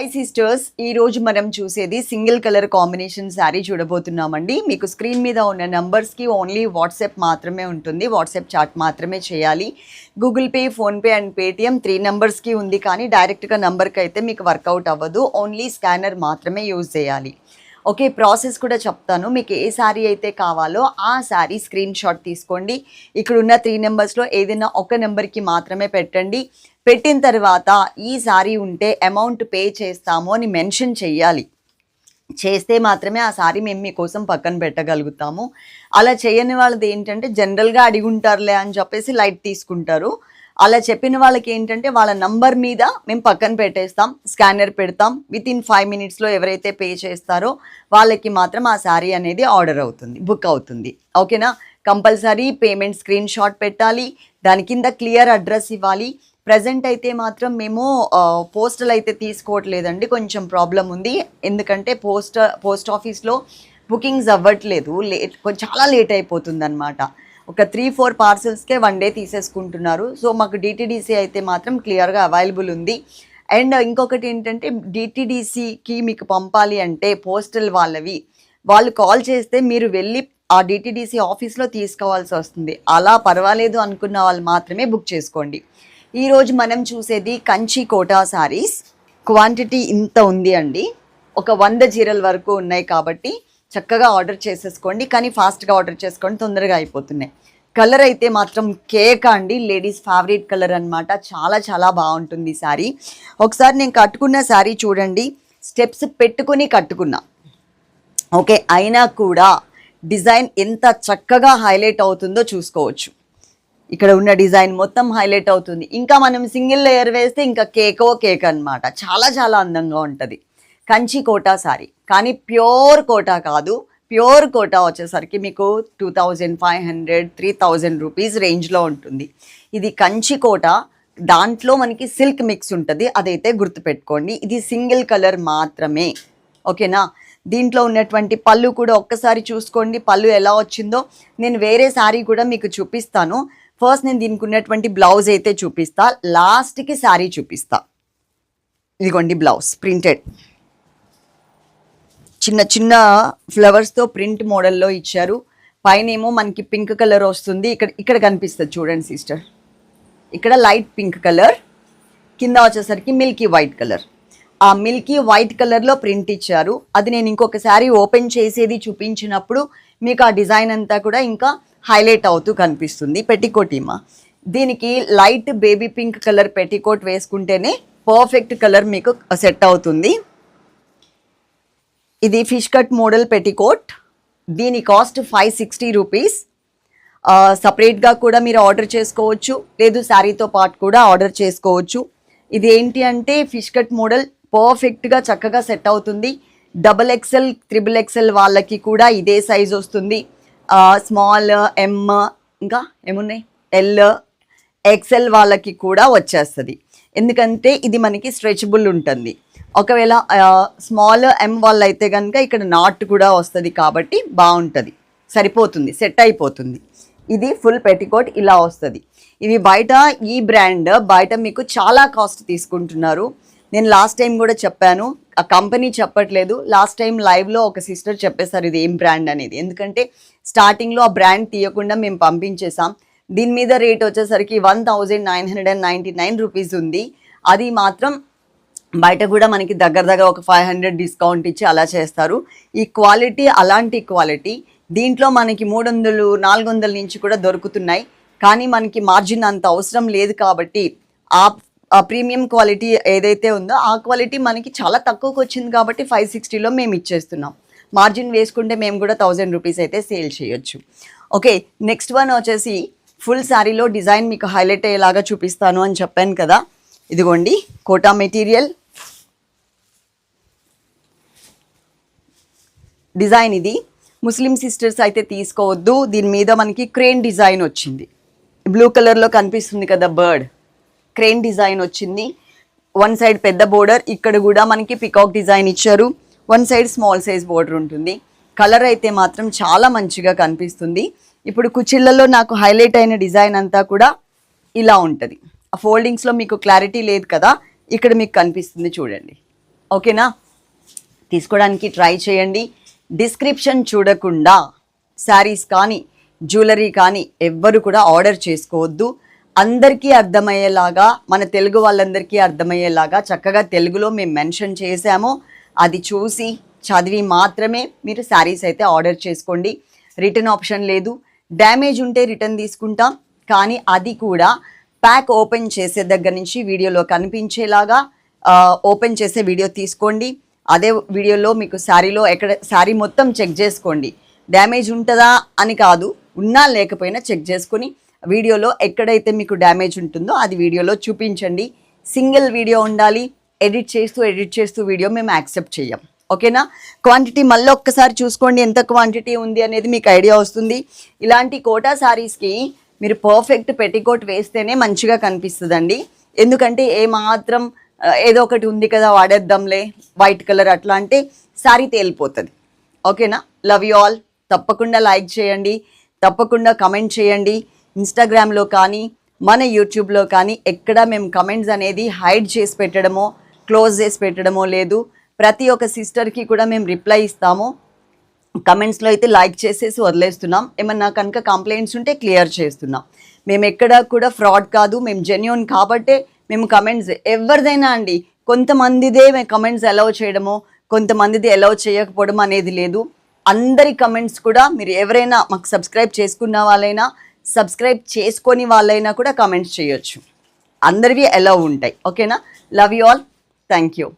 Hi sisters ఈ రోజు మనం చూసేది సింగిల్ కలర్ కాంబినేషన్ శారీ చూడబోతున్నామండి. మీకు స్క్రీన్ మీద ఉన్న నంబర్స్కి ఓన్లీ వాట్సాప్ మాత్రమే ఉంటుంది. వాట్సాప్ చాట్ మాత్రమే చేయాలి. Google Pay PhonePe and Paytm three నెంబర్స్కి ఉంది కానీ డైరెక్ట్గా నంబర్కి అయితే మీకు వర్కౌట్ అవ్వదు. ఓన్లీ స్కానర్ మాత్రమే యూజ్ చేయాలి. ఓకే ప్రాసెస్ కూడా చెప్తాను. మీకు ఏ శారీ అయితే కావాలో ఆ శారీ స్క్రీన్ షాట్ తీసుకోండి. ఇక్కడ ఉన్న త్రీ నెంబర్స్లో ఏదైనా ఒక నెంబర్కి మాత్రమే పెట్టండి. పెట్టిన తర్వాత ఈ శారీ ఉంటే అమౌంట్ పే చేస్తాము అని మెన్షన్ చెయ్యాలి. చేస్తే మాత్రమే ఆ సారీ మేము మీకోసం పక్కన పెట్టగలుగుతాము. అలా చేయని వాళ్ళది ఏంటంటే జనరల్గా అడిగుంటారులే అని చెప్పేసి లైట్ తీసుకుంటారు. అలా చెప్పిన వాళ్ళకి ఏంటంటే వాళ్ళ నంబర్ మీద మేము పక్కన పెట్టేస్తాం స్కానర్ పెడతాం. విత్ ఇన్ ఫైవ్ మినిట్స్లో ఎవరైతే పే చేస్తారో వాళ్ళకి మాత్రం ఆ శారీ అనేది ఆర్డర్ అవుతుంది బుక్ అవుతుంది. ఓకేనా? కంపల్సరీ పేమెంట్ స్క్రీన్ షాట్ పెట్టాలి దాని కింద క్లియర్ అడ్రస్ ఇవ్వాలి. ప్రజెంట్ అయితే మాత్రం మేము పోస్టల్ అయితే తీసుకోవట్లేదండి కొంచెం ప్రాబ్లం ఉంది. ఎందుకంటే పోస్ట్ పోస్ట్ ఆఫీస్లో బుకింగ్స్ అవ్వట్లేదు లేట్ చాలా లేట్ అయిపోతుంది అనమాట ఒక త్రీ ఫోర్ పార్సల్స్కే వన్ డే తీసేసుకుంటున్నారు. సో మాకు డిటీడీసీ అయితే మాత్రం క్లియర్గా అవైలబుల్ ఉంది. అండ్ ఇంకొకటి ఏంటంటే డిటీడీసీకి మీకు పంపాలి అంటే పోస్టల్ వాళ్ళవి. వాళ్ళు కాల్ చేస్తే మీరు వెళ్ళి ఆ డిటీడీసీ ఆఫీస్లో తీసుకోవాల్సి వస్తుంది. అలా పర్వాలేదు అనుకున్న వాళ్ళు మాత్రమే బుక్ చేసుకోండి. ఈరోజు మనం చూసేది కంచి కోటా శారీస్ క్వాంటిటీ ఇంత ఉంది అండి. ఒక వంద చీరల వరకు ఉన్నాయి కాబట్టి చక్కగా ఆర్డర్ చేసేసుకోండి కానీ ఫాస్ట్గా ఆర్డర్ చేసుకోండి తొందరగా అయిపోతున్నాయి. కలర్ అయితే మాత్రం కేక్ అండి లేడీస్ ఫేవరెట్ కలర్ అనమాట చాలా చాలా బాగుంటుంది శారీ. ఒకసారి నేను కట్టుకున్న శారీ చూడండి స్టెప్స్ పెట్టుకుని కట్టుకున్నా. ఓకే అయినా కూడా డిజైన్ ఎంత చక్కగా హైలైట్ అవుతుందో చూసుకోవచ్చు. ఇక్కడ ఉన్న డిజైన్ మొత్తం హైలైట్ అవుతుంది. ఇంకా మనం సింగిల్ లేయర్ వేస్తే ఇంకా కేకో కేక్ అనమాట చాలా చాలా అందంగా ఉంటుంది. కంచి కోటా శారీ. కానీ ప్యూర్ కోటా కాదు. ప్యూర్ కోటా వచ్చేసరికి మీకు two thousand five hundred three thousand rupees రేంజ్లో ఉంటుంది. ఇది కంచి కోట. దాంట్లో మనకి సిల్క్ మిక్స్ ఉంటుంది. అదైతే గుర్తుపెట్టుకోండి. ఇది సింగిల్ కలర్ మాత్రమే. ఓకేనా? దీంట్లో ఉన్నటువంటి పళ్ళు కూడా ఒక్కసారి చూసుకోండి. పళ్ళు ఎలా వచ్చిందో నేను వేరే శారీ కూడా మీకు చూపిస్తాను. ఫస్ట్ నేను దీనికి ఉన్నటువంటి బ్లౌజ్ అయితే చూపిస్తా. లాస్ట్కి శారీ చూపిస్తా. ఇదిగోండి బ్లౌజ్ ప్రింటెడ్. చిన్న చిన్న ఫ్లవర్స్తో ప్రింట్ మోడల్లో ఇచ్చారు. పైన ఏమో మనకి పింక్ కలర్ వస్తుంది. ఇక్కడ ఇక్కడ కనిపిస్తుంది చూడండి సిస్టర్ ఇక్కడ లైట్ పింక్ కలర్ కింద వచ్చేసరికి మిల్కీ వైట్ కలర్ ఆ మిల్కీ వైట్ కలర్లో ప్రింట్ ఇచ్చారు. అది నేను ఇంకొకసారి ఓపెన్ చేసేది చూపించినప్పుడు మీకు ఆ డిజైన్ అంతా కూడా ఇంకా హైలైట్ అవుతూ కనిపిస్తుంది పెట్టికోట్ దీనికి light baby pink colour petticoat వేసుకుంటేనే పర్ఫెక్ట్ కలర్ మీకు సెట్ అవుతుంది. ఇది ఫిష్ కట్ మోడల్ పెట్టికోట్ దీని కాస్ట్ ఫైవ్ సిక్స్టీ రూపీస్ సపరేట్గా కూడా మీరు ఆర్డర్ చేసుకోవచ్చు. లేదు శారీతో పాటు కూడా ఆర్డర్ చేసుకోవచ్చు. ఇది ఏంటి అంటే ఫిష్ కట్ మోడల్ పర్ఫెక్ట్గా చక్కగా సెట్ అవుతుంది. డబల్ ఎక్సెల్ త్రిబుల్ ఎక్సెల్ వాళ్ళకి కూడా ఇదే సైజ్ వస్తుంది. స్మాల్ ఎమ్ ఇంకా ఏమున్నాయి? ఎల్ ఎక్సెల్ వాళ్ళకి కూడా వచ్చేస్తుంది. ఎందుకంటే ఇది మనకి స్ట్రెచబుల్ ఉంటుంది. ఒకవేళ స్మాల్ ఎం వాళ్ళు అయితే కనుక ఇక్కడ నాట్ కూడా వస్తుంది కాబట్టి బాగుంటుంది సరిపోతుంది సెట్ అయిపోతుంది. ఇది ఫుల్ పెట్టికోట్ ఇలా వస్తుంది. ఇవి బయట ఈ బ్రాండ్ బయట మీకు చాలా కాస్ట్ తీసుకుంటున్నారు. నేను లాస్ట్ టైం కూడా చెప్పాను ఆ కంపెనీ చెప్పట్లేదు. లాస్ట్ టైం లైవ్లో ఒక సిస్టర్ చెప్పేశారు ఇది ఏం బ్రాండ్ అనేది. ఎందుకంటే స్టార్టింగ్లో ఆ బ్రాండ్ తీయకుండా మేము పంపించేసాం దీని మీద రేట్ వచ్చేసరికి one thousand nine hundred and ninety nine rupees ఉంది. అది మాత్రం బయట కూడా మనకి దగ్గర దగ్గర ఒక ఫైవ్ హండ్రెడ్ డిస్కౌంట్ ఇచ్చి అలా చేస్తారు. ఈ క్వాలిటీ అలాంటి క్వాలిటీ దీంట్లో మనకి మూడు వందలు నాలుగు వందల నుంచి కూడా దొరుకుతున్నాయి. కానీ మనకి మార్జిన్ అంత అవసరం లేదు కాబట్టి ఆ ఆ ప్రీమియం క్వాలిటీ ఏదైతే ఉందో ఆ క్వాలిటీ మనకి చాలా తక్కువకి వచ్చింది కాబట్టి ఫైవ్ సిక్స్టీలో మేము ఇచ్చేస్తున్నాం. మార్జిన్ వేసుకుంటే మేము కూడా థౌజండ్ రూపీస్ అయితే సేల్ చేయొచ్చు. ఓకే నెక్స్ట్ వన్ వచ్చేసి ఫుల్ శారీలో డిజైన్ మీకు హైలైట్ అయ్యేలాగా చూపిస్తాను అని చెప్పాను కదా. ఇదిగోండి కోటా మెటీరియల్. డిజైన్ ఇది. ముస్లిం సిస్టర్స్ అయితే తీసుకోవద్దు. దీని మీద మనకి క్రేన్ డిజైన్ వచ్చింది. బ్లూ కలర్లో కనిపిస్తుంది కదా బర్డ్. క్రేన్ డిజైన్ వచ్చింది. వన్ సైడ్ పెద్ద బోర్డర్. ఇక్కడ కూడా మనకి పికాక్ డిజైన్ ఇచ్చారు. One side small size border ఉంటుంది. కలర్ అయితే మాత్రం చాలా మంచిగా కనిపిస్తుంది. ఇప్పుడు కుచిళ్ళలో నాకు హైలైట్ అయిన డిజైన్ అంతా కూడా ఇలా ఉంటుంది. ఆ ఫోల్డింగ్స్లో మీకు క్లారిటీ లేదు కదా? ఇక్కడ మీకు కనిపిస్తుంది చూడండి. ఓకేనా? తీసుకోవడానికి ట్రై చేయండి. డిస్క్రిప్షన్ చూడకుండా శారీస్ కానీ జ్యువెలరీ కానీ ఎవ్వరు కూడా ఆర్డర్ చేసుకోవద్దు. అందరికీ అర్థమయ్యేలాగా మన తెలుగు వాళ్ళందరికీ అర్థమయ్యేలాగా చక్కగా తెలుగులో మేము మెన్షన్ చేసాము అది చూసి చదివి మాత్రమే మీరు శారీస్ అయితే ఆర్డర్ చేసుకోండి. రిటర్న్ ఆప్షన్ లేదు. డ్యామేజ్ ఉంటే రిటర్న్ తీసుకుంటాం. కానీ అది కూడా ప్యాక్ ఓపెన్ చేసే దగ్గర నుంచి వీడియోలో కనిపించేలాగా ఓపెన్ చేసే వీడియో తీసుకోండి. అదే వీడియోలో మీకు శారీలో ఎక్కడ శారీ మొత్తం చెక్ చేసుకోండి. డ్యామేజ్ ఉంటుందా అని కాదు ఉన్నా లేకపోయినా చెక్ చేసుకొని వీడియోలో ఎక్కడైతే మీకు డ్యామేజ్ ఉంటుందో అది వీడియోలో చూపించండి. సింగిల్ వీడియో ఉండాలి ఎడిట్ చేస్తూ ఎడిట్ చేస్తూ వీడియో మేము యాక్సెప్ట్ చేయం ఓకేనా? క్వాంటిటీ మళ్ళీ ఒక్కసారి చూసుకోండి ఎంత క్వాంటిటీ ఉంది అనేది మీకు ఐడియా వస్తుంది. ఇలాంటి కోటా శారీస్కి మీరు పర్ఫెక్ట్ పెట్టికోట్ వేస్తేనే మంచిగా కనిపిస్తుందండి. ఎందుకంటే ఏ మాత్రం ఏదో ఒకటి ఉంది కదా వాడేద్దాంలే వైట్ కలర్ అట్లా అంటే శారీ తేలిపోతుంది. ఓకేనా? లవ్ యూ ఆల్ తప్పకుండా లైక్ చేయండి తప్పకుండా కమెంట్ చేయండి. ఇన్స్టాగ్రామ్లో కానీ మన యూట్యూబ్లో కానీ ఎక్కడ మేము కమెంట్స్ అనేది హైడ్ చేసి పెట్టడమో క్లోజ్ చేసి పెట్టడమో లేదు. ప్రతి ఒక్క సిస్టర్కి కూడా మేము రిప్లై ఇస్తాము. కమెంట్స్లో అయితే లైక్ చేసేసి వదిలేస్తున్నాం. ఏమన్నా కనుక కంప్లైంట్స్ ఉంటే క్లియర్ చేస్తున్నాం. మేము ఎక్కడ కూడా ఫ్రాడ్ కాదు మేము జెన్యున్ కాబట్టే మేము కమెంట్స్ ఎవరిదైనా అండి కొంతమందిదే మేము కమెంట్స్ అలౌ చేయడమో కొంతమందిది అలౌ చేయకపోవడం అనేది లేదు. అందరి కమెంట్స్ కూడా మీరు ఎవరైనా మాకు సబ్స్క్రైబ్ చేసుకున్న వాళ్ళైనా సబ్స్క్రైబ్ చేసుకొని వాళ్ళైనా కూడా కమెంట్స్ చేయొచ్చు. అందరివి అలౌ ఉంటాయి. ఓకేనా love you all thank you